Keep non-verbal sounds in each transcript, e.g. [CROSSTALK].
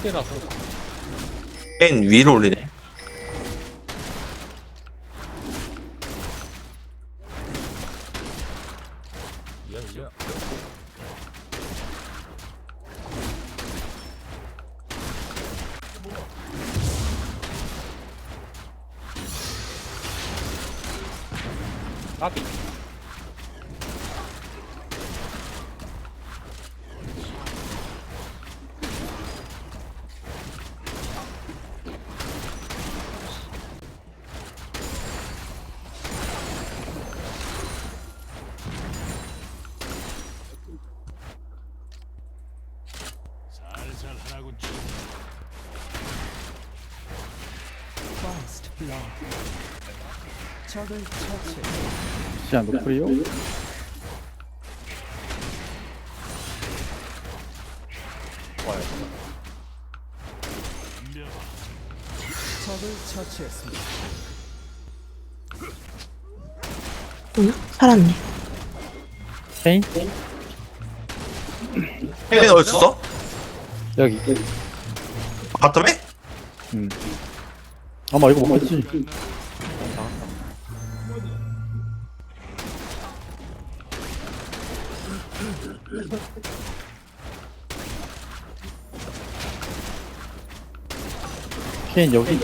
크게라서 맨 위로 올리네. 이야 이야 까비 살살 하라고 치. First blood. 적을 처치. 시안? 좋아요 덤벼봐. 적을 처치했습니다. 응? 살았네. 맨 어디 있어? 여기 바텀에? 음. 아마 이거 먹겠지 케인 여기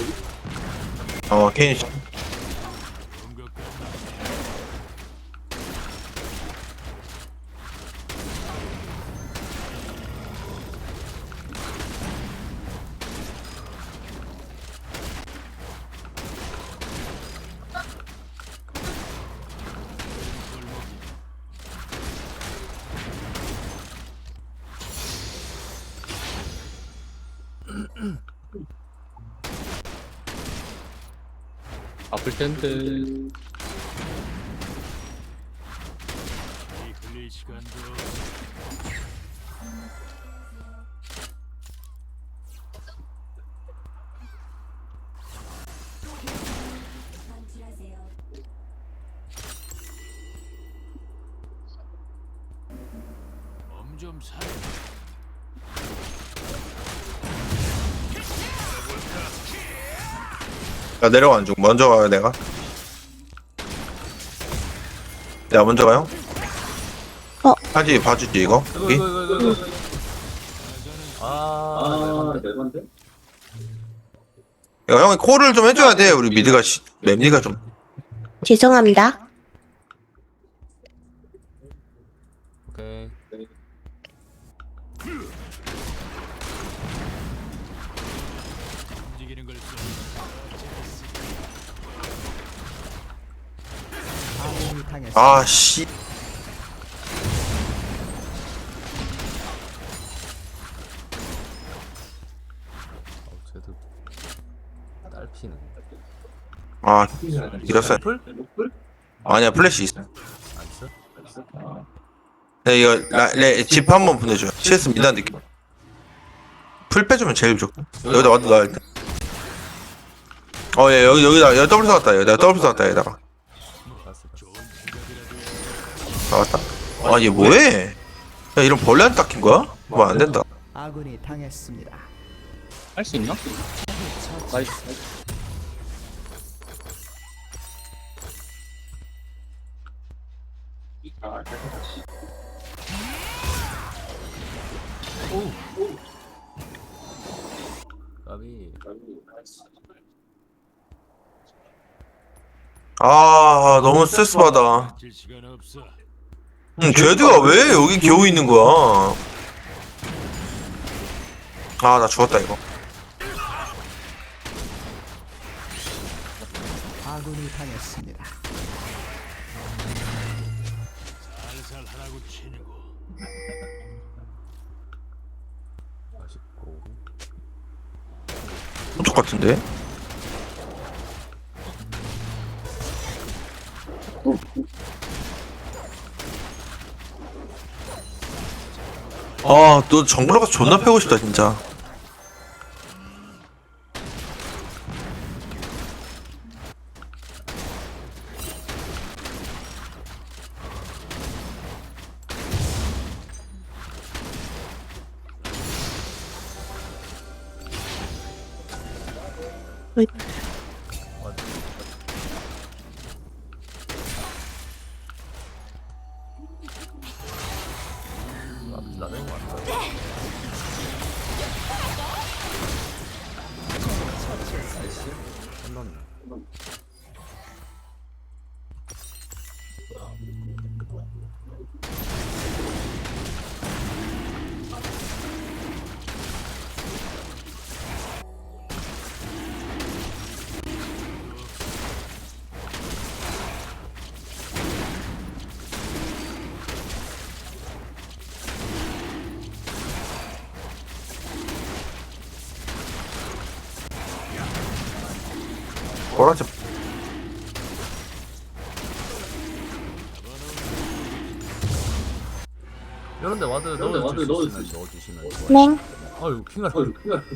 어, 케인. 공 아 야, 내려가는 중. 먼저 가요, 내가. 내가 먼저 가요? 어. 하지, 봐주지, 이거. 여기? 아 네. 야, 형이 콜을 좀 해줘야 돼. 우리 미드가, 시, 맵리가 좀. 죄송합니다. 오케이 움직이는 걸 써. 아, 씨. 어 쟤도 딸피는 아, 이랬어요. 풀? 아니야, 플래시 있어. 안 있어? 네, 이거, 라, 레, 집한번 보내줘요. CS 미단 느낌. 풀 빼주면 제일 좋고. 여기다 와도 나을 때. 어, 예, 여기, 여기다, 여기 더블 쏘았다. 여기다 더블 쏘았다, 여기다가. 나왔다. 아, 얘 뭐해? 야, 이런 벌레한테 닦인 거야? 뭐 안 된다. 아군이 당했습니다. 할 수 있나? 나이스 까비 아, 너무 스트레스 받아. 질 시간 없어. 응, 제드가 왜 여기 겨우 있는 거야? 아, 나 죽었다, 이거. 아군이 당했습니다. 살살 하라고 치는 거. 맛있고 깜짝 같은데? 아, 너 정글 가서 존나 패고 싶다, 진짜. 보라색 그런데 와드 넣어주시면 네. 좋아요. 넹. 아유 핑가 아유, 큰일 났다.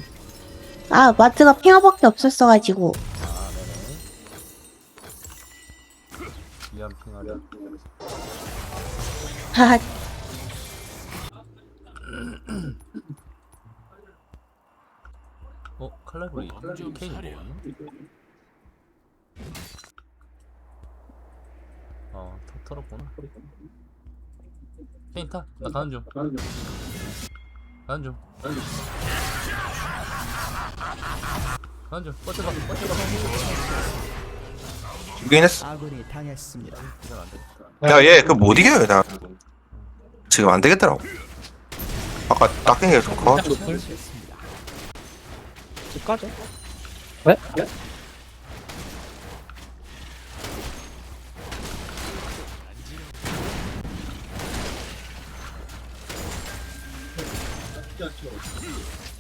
아, 마트가 핑어밖에 없었어가지고. 아 네네 미안 핑아리 하하. 어 칼날보리 케인 아 털- 털었구나 케인 타. 나 가는 중. 가는 중. 가는 중. 버텨봐. 버텨봐. 이긴 했어. 아군이 당했습니다. 이건 안 돼. 야, 얘 그 못 이겨요, 나. 지금 안 되겠더라고. 아까 닦은 게좀 커. 처치했습니다. 왜?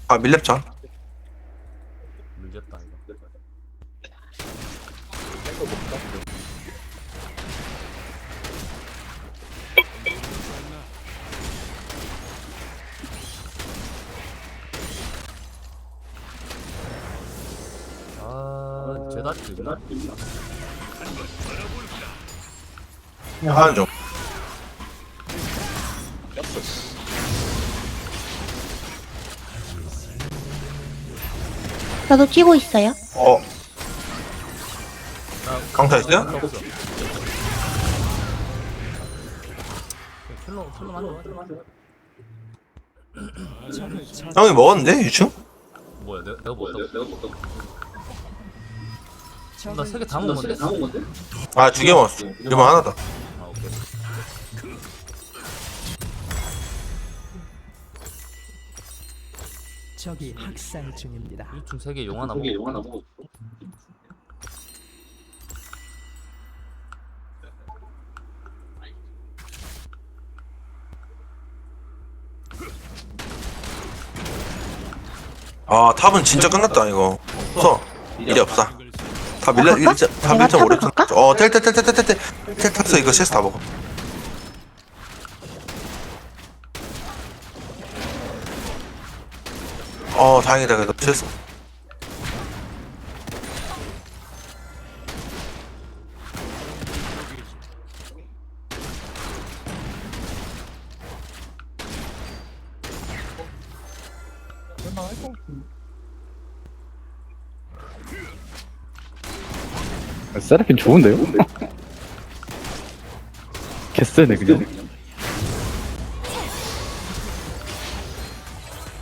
아, 밀랩전. 물렸다 이거. 아, 제다트 있나? 하는 중. 저도 뛰고 있어요. 어, 나 강타 있어요? 필요 없어. 필로 필로 만들어. 적을 처치. 형이 먹었는데, 유충? 뭐야, 내가 내가 뭐 내가 나세 개 다 먹었는데? 아, 두 개 먹었어. 이번 하나다. 적이 학살 중입니다. 중 세개 용하나 거기 영화 나보고 아 탑은 진짜 끝났다 이거. 없어 일이 없어 탑 밀려 탑? 밀쳐 오래 어텔텔텔텔텔텔텔 탑서 이거 CS 다 먹어. 어, 다행이다, 그래도 CS. 세라핀 좋은데요? [LAUGHS] 개쎄네 그냥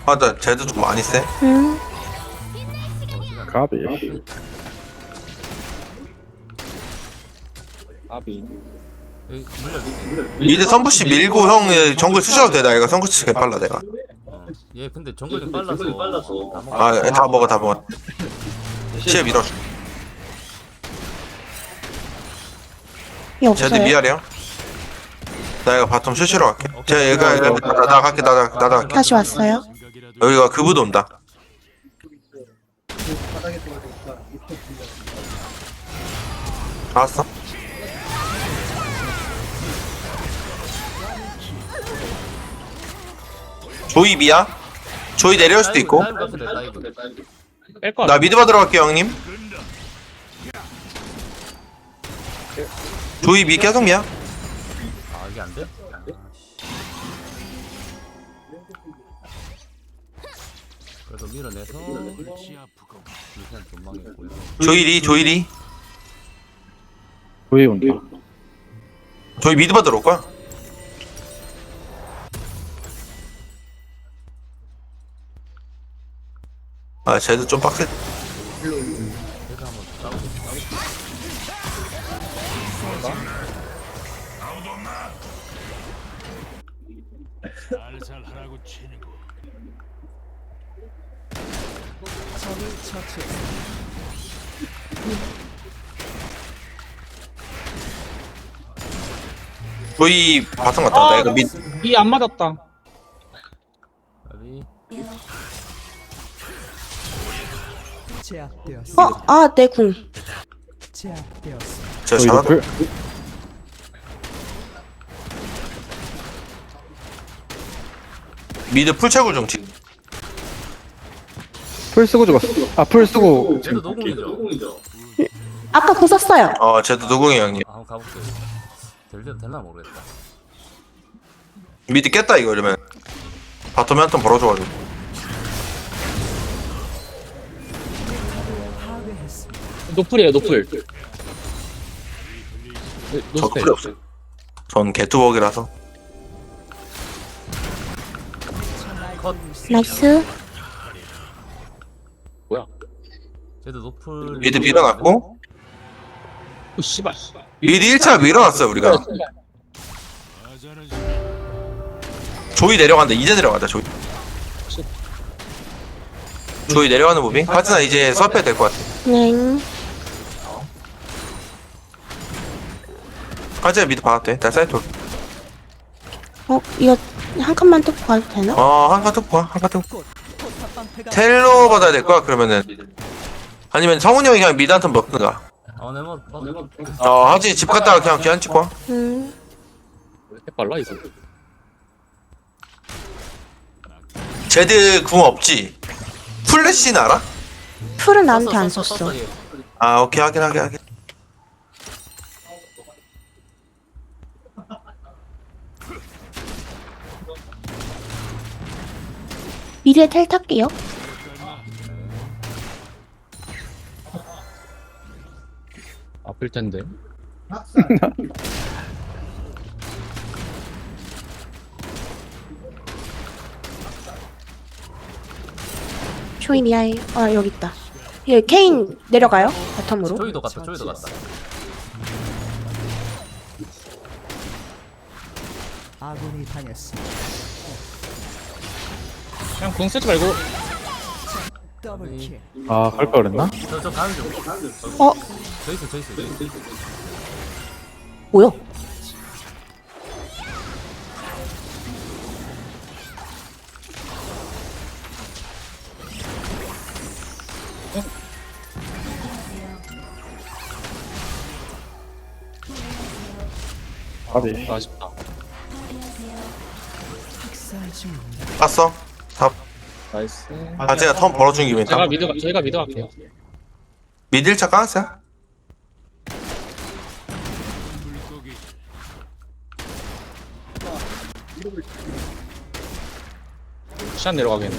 아, 나 쟤도 좀 많이 세. 음. 가비 물려. 이제 선부씨 밀고 형 정글 쓰셔도 돼, 나 이거 선부씨 개 빨라, 내가. 어. 얘 근데 정글이 빨라서. 다 먹어. 아, 다 먹어, 다 먹어. 시에 밀어줘. 이 없어요. 쟤도 미아래요? 나 이거 바텀 슈시로 갈게. 쟤 얘가, 얘가, 나, 나, 나 갈게, 나, 나, 나, 나 갈게. 다시 왔어요. 여기가 그부도 온다. 알았어. 조이 미야? 조이 내려올 수도 있고. 다이브 같은데, 다이브. 나 미드 받으러 갈게요, 형님. 조이 미 계속 미야? 아, 이게 안 돼? 그래도 밀어내서 골치 아프고 일단 좀 망했고요. 조일이 조일이 조이 온다. 조이 미드 받으러 올 거야 아 쟤도 좀 빡세 처치했습니다. 조이 바텀 갔다 왔다 이거 미이안 맞았다. 제압되었습니다. 어, 아, 내 궁. 제압되었습니다. 저 잘하다 노플. 미드 풀채굴 좀 치. 풀 쓰고 죽었어. 아, 풀 쓰고. 쟤도 노공이죠. 아까 궁 썼어요. 어 쟤도 누궁이 형님 아, 한번 가볼게요. 될때 되나 모르겠다. 미드 깼다 이거 이러면 바텀에 한턴 벌어줘가지고. 노플이에요, 노플. 네, 저 노플. 풀이 없어요 전 개뚜벅이라서 나이스. 뭐야? 쟤도 노플 미드 밀어놨고 오, 씨발. 미드 1차 밀어놨어 요 우리가 아자라지. 조이 내려간다 이제 내려간다 조이 조이 내려가는 무빙 하진아 이제 수업해야 될것 같아 네. 하진아 미드 받았대 나 사이트. 어, 이거 한 칸만 또 봐도 되나? 어한 카트 포 포탑방패가 텔로 받아야 될 거야 그러면은 아니면 성훈이 형이 그냥 미드 한턴 먹든가 아, 네모 뭐어 하진이 집 갔다가 그냥 귀한 찍고 와 음. 왜 이렇게 빨라, 이거? 제드 궁 없지 플래시는 알아? 풀은 나한테 안 썼어. 아 오케이 하긴 하긴 하긴 미래에 텔 탈게요. 아플 텐데. [LAUGHS] 조이 미아이. 아, 여기 있다. 여기 케인 내려가요. 바텀으로. 조이도 갔다. 조이도 갔다. 아군이 당했습니다. 그냥 궁 쓰지 말고. 더블킬. 아, 갈걸 그랬나? 저, 저 가는 중. 어, 저 있어, 저 있어, 저 있어. 뭐야? 가비. 아쉽다. 학살 중입니다. 봤어? 다 나이스. 아 제가 턴 벌어준 김에 제가 미드 가- 저희가 미드 갈게요. 미들 차 까세요? 시간 내려가겠네.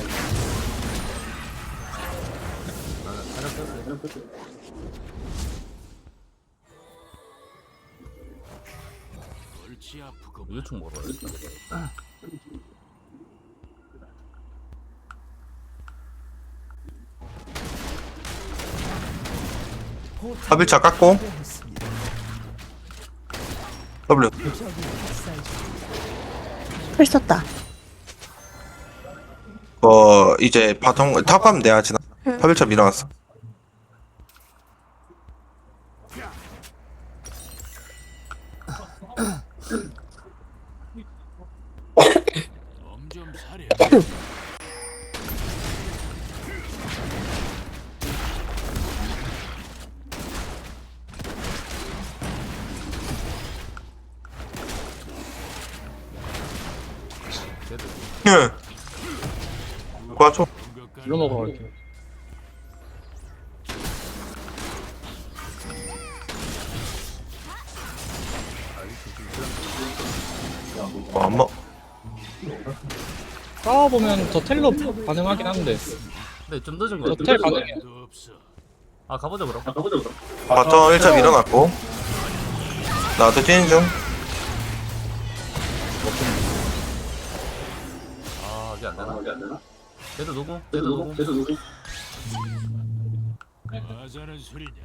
유충 멀어요. 아, 4일차 깎고. W. 풀 썼다. 어 이제 바텀 탑 가면 내가 지나. 4일차 밀어놨어. [COUGHS] 불러 먹으러 갈게요. 어, 안 먹. 싸워보면 저 텔로 가능하긴 한데 근데 좀 늦은 거저 같아 텔 가능해. 아 가보자 그럼 바텀 1점 일어났고 나도 뛰는 중 아 이게 안 되나? 쟤도 누구? 쟤도 누구? 하자는 소리냐?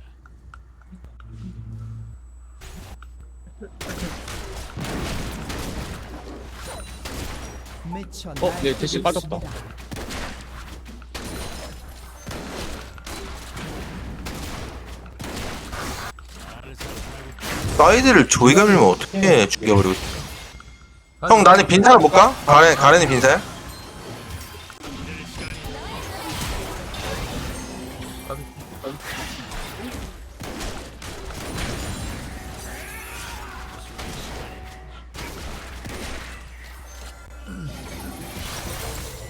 어? 내 대시 빠졌다 사이드를 조이가 밀면 어떻게 죽여버리고 형 나는 빈사를 볼까? 가렌, 가렌이 빈사야?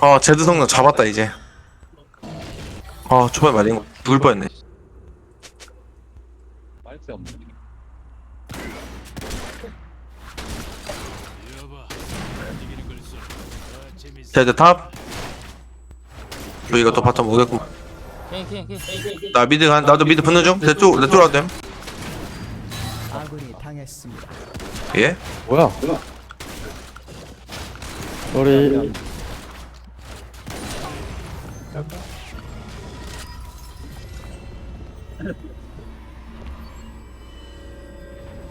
어 제드 성능 잡았다 이제 아 초반에 말린 거 죽을 뻔했네 말수 없네. 아. 제드 탑 조이가 또 바텀 오겠고 킹 킹 킹 나 미드 간 나도 미드 붙는 중. 내 쪽, 내 쪽으로 됨. 아군이 당했습니다. 예? 뭐야? 우리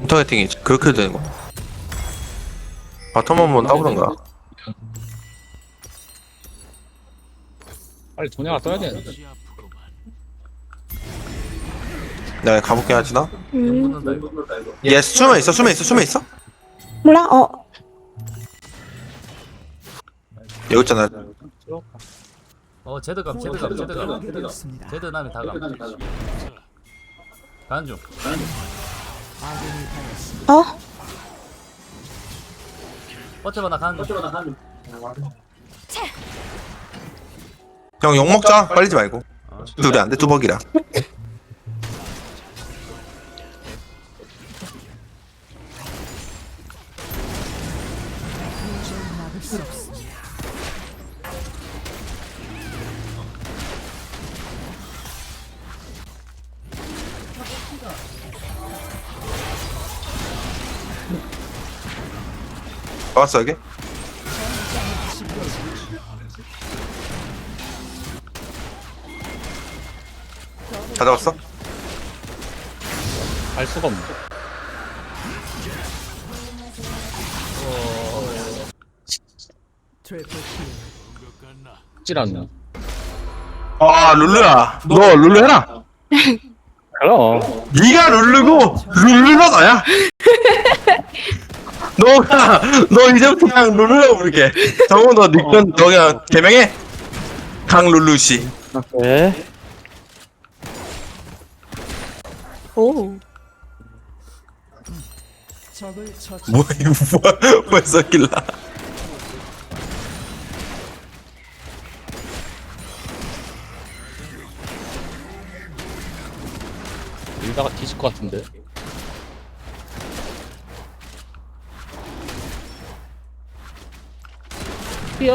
인터ネ팅이 그렇게 되는 거. 바텀 한번 따보던가. 빨리 도냐가 떠야 되는데 아프구만. 내가 가볼게 하지 나. 음 얘 숨어 있어, 숨어 있어, 숨어 있어. 몰라 어 여기 있잖아. 어 제드감 제드감 제드감 파괴되었습니다. 제드 남이 다감 가는 중. 어? 버텨봐 나 가는 중 형 욕 먹자. 빨리지 말고. 둘이 안 돼, 뚜벅이라. 왔어 여기? 다 잡았어? 알 수가 없네? 질 않네 아 룰루야. 너 룰루 해라. [LAUGHS] 그럼 네가 룰루고 룰루가 너야. 너가 너 이제부터 그냥 룰루라고 부를게. 정우 너 니건 너 그냥 개명해. 강룰루 씨. 네. 오. 뭐야 이거 뭐야 뭐야 썼길라. 밀다가 뒤질 것 같은데 야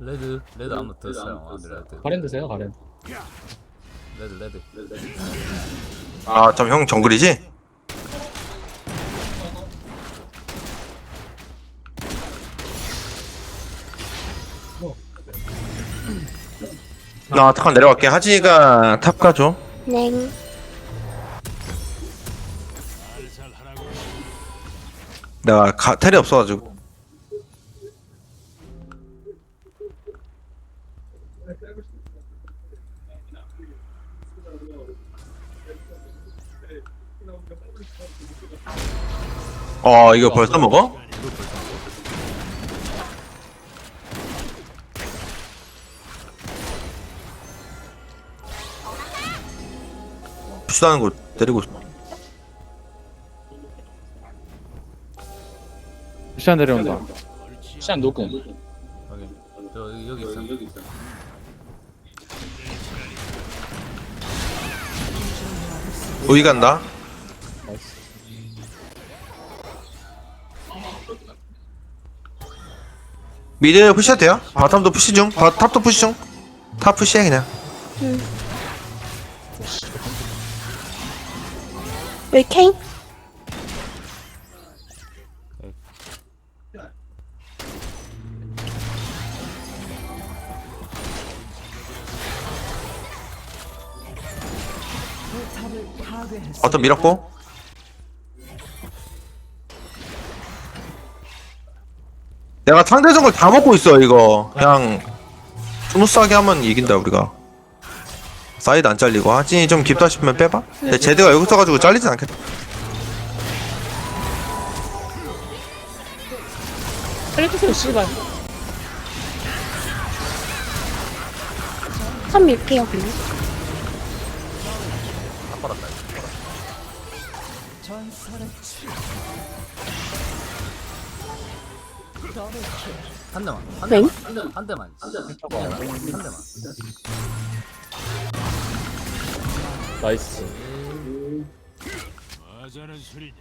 레드 레드 아무튼 됐어요. 아 레드 가렌 드세요 가렌. 레드 레드. 아 참 형 정글이지? 나탑 내려갈게. 하지가 탑 가줘. 냉 내가 가, 텔이 없어가지고. 어 이거 벌써 먹어? 푸시하는 거 때리고 있어. 시간 내려온다. 시간 녹음 여기 저 여기, 여기 있어 오이 간다. 미드 푸시해도 돼요? 바텀도 푸시 중 바, 탑도 푸시 중 탑 푸시해 그냥 여기 케인? 바텀 밀었고. 내가 상대 정글 다 먹고 있어 이거. 그냥 스무스하게 하면 이긴다 우리가. 사이드 안 잘리고. 하진이 좀 깊다 싶으면 빼봐. 근데 제드가 여기 있어가지고 잘리진 않겠다. 살려주세요, 씨발. 선 밀게요 그냥. 한 대만 한 웬? 대만 한 대만 한 대만 한 대만 나이스. 맞아는 소리냐?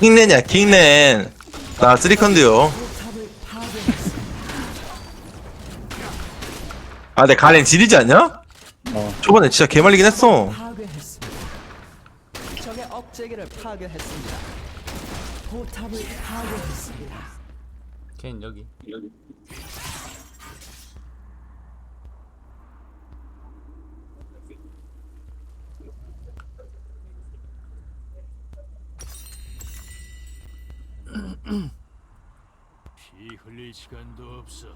킹맨이야 킹맨 나 쓰리컨드요. 아내 가렌 지리지 않냐? 어. 초반에 진짜 개말리긴 했어. 억제기를 파괴했습니다. 포탑을 파괴했습니다. 케인 여기 피 흘릴 시간도 없어.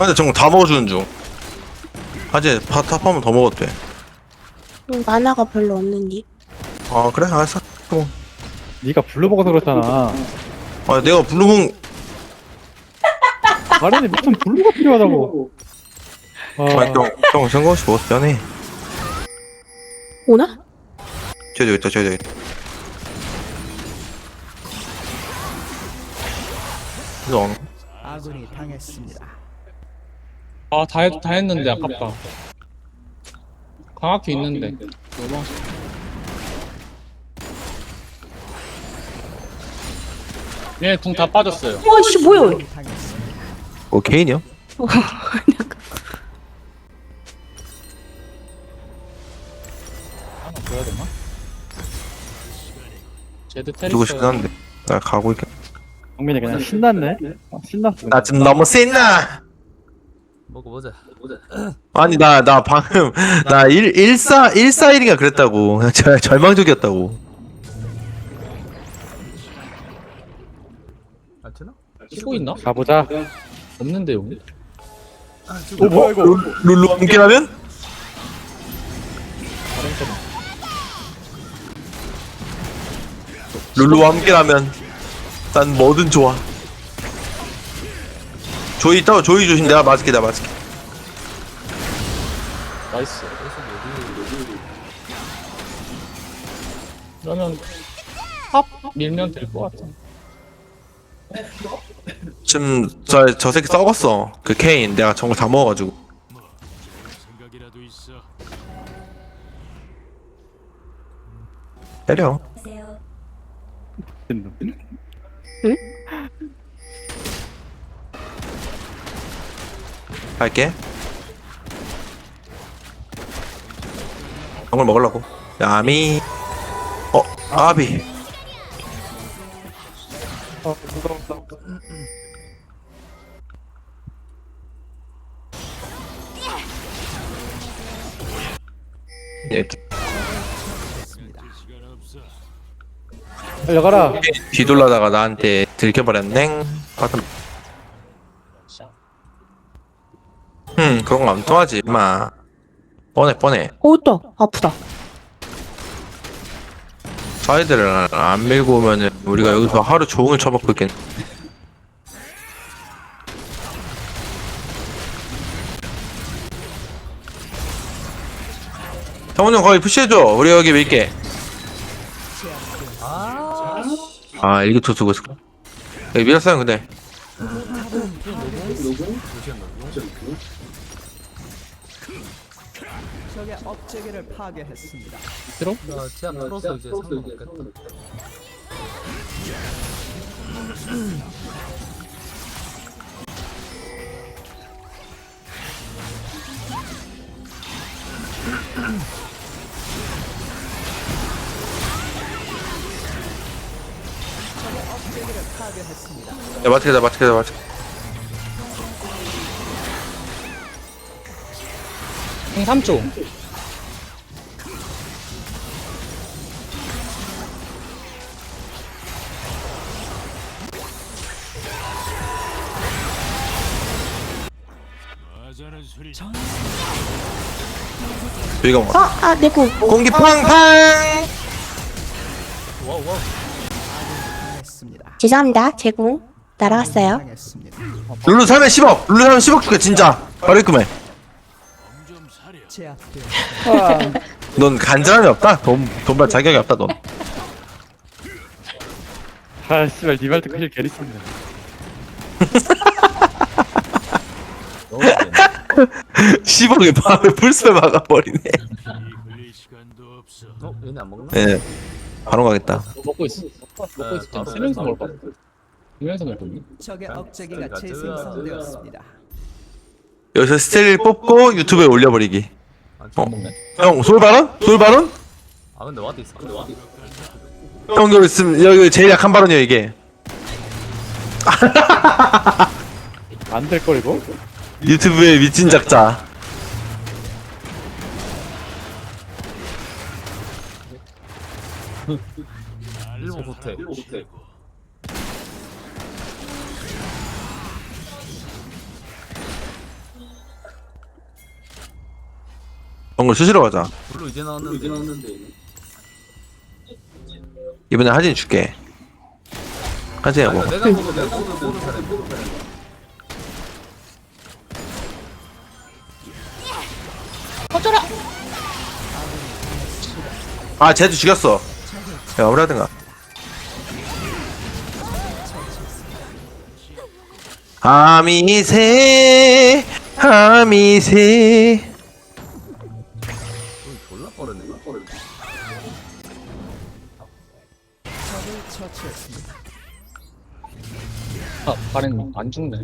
근데 정글 다 먹어주는 중 하지 탑한번더 먹어도 음, 만화가 별로 없는지. 그래 알았어 뭐. 네가 블루 먹어서 그렇잖아. 아 내가 블루문 가렌이 [LAUGHS] 무슨 블루가 필요하다고. 아, 아형형 생각 없이 먹었어 네 오나? 저기 있다 저기 있다 이거 안- 아군이 당했습니다. 아, 다, 했, 다 했는데, 아깝다. 강학기 있는데. 너무 아쉽다. 얘 궁 다 빠졌어요. 와 씨 뭐야? 당했습니다. 어 개인이요? 하나 줘야 되나? 제드 테리스. 주고 싶긴 한데 나 가고 있겠 정민이 그냥 신났네. 아, 신났어. 나 지금 너무 신나 먹어보자 [CLEARS THROAT] 아니 나 나 방금 [LAUGHS] 나 1, 14 141인가 그랬다고 [LAUGHS] 절, 절망적이었다고 안 되나? 치고 있나? 가보자. 없는데, 여기? 어 뭐야 이거 룰루 함께라면? 룰루와 함께라면 난 뭐든 좋아 조이 있다 조이 조심. 내가 맞을게 내가 맞을게. 나이스. 그러면, 탑 밀면 될 것 같아. 지금 저, 저 새끼 썩었어. 그 케인. 내가 정글 다 먹어가지고. 생각이라도 있어. 때려 갈게 정글 먹으려고 야미 어 아비 어. 예, 시간 없어. 달려가라. 뒤돌라다가 나한테 들켜버렸네 바텀 음 그런 거 안 통하지 마. 뻔해 뻔해. 어따 아프다. 사이드를 안 밀고 오면은 우리가 여기서 하루 종일 처먹고 있겠네. 성훈 형 거기 푸시해줘. 우리 여기 밀게. 아 일기토 쓰고 있을 여기 밀었어요 근데 적의 업체계를 파괴했습니다. 들어? 나 제압 풀어서 이제 상관없겠다 업체계를 파괴했습니다. 야 마트게다 마트게다 마트 형 3초. 하자는 소리. 여기가 뭐 어, 아, 내구. 공기 팡팡 와우 와우 당했습니다. 죄송합니다. 제공 날아갔어요. 룰루 사면 10억 룰루 사면 10억 줄게 진짜 바로 입금해. 제압되었습니다. 넌 간절함이 없다 돈 돈벌 자격이 없다 넌 아 씨발 니말 듣고 힐 게리습니다 너무 잘했네. 10억에 바로 풀스페 막아버리네. 어? 얘네 안 먹나? 예 바로 가겠다 뭐 먹고 있어. 먹고 있었잖아. 세 명이서 먹을 거 같아. 두 명이서 먹을 거니? 적의 저기가 재생성되었습니다. 여기서 스틸 뽑고 유튜브에 올려버리기 아, 안 먹네. 형 솔바론? 솔바론? 아 근데 와드 있어 근데 와드 형 여기 있으면 여기 제일 약한 발언이야 이게 [LAUGHS] 안 될 걸 이거? 유튜브의 미친 작자 일본 호텔 정글 수시러 가자. 물로 이제 나왔는데. 이번에 하진 줄게. 하진이 뭐. 내가 먹으면 내가 모두 모두 사람 어쩌라. 아 쟤도 죽였어. 야 마무리하든가. 하미세 하미세 처치했습니다. 아, 가렌 안 죽네.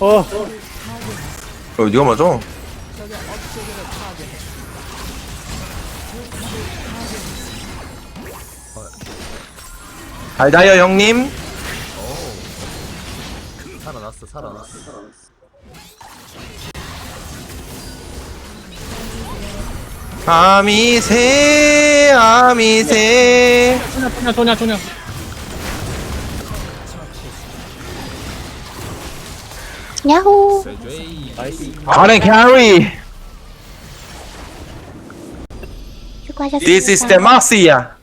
어어 니가 맞아 적의 업체계를 파괴했습니다. 알다요 형님 살아났어 살아났어 아미세 아미세 조냐, 조냐, 조냐. 야호. 쇠죄이 가렌 캐리 수고하셨습니다. This is the Marcia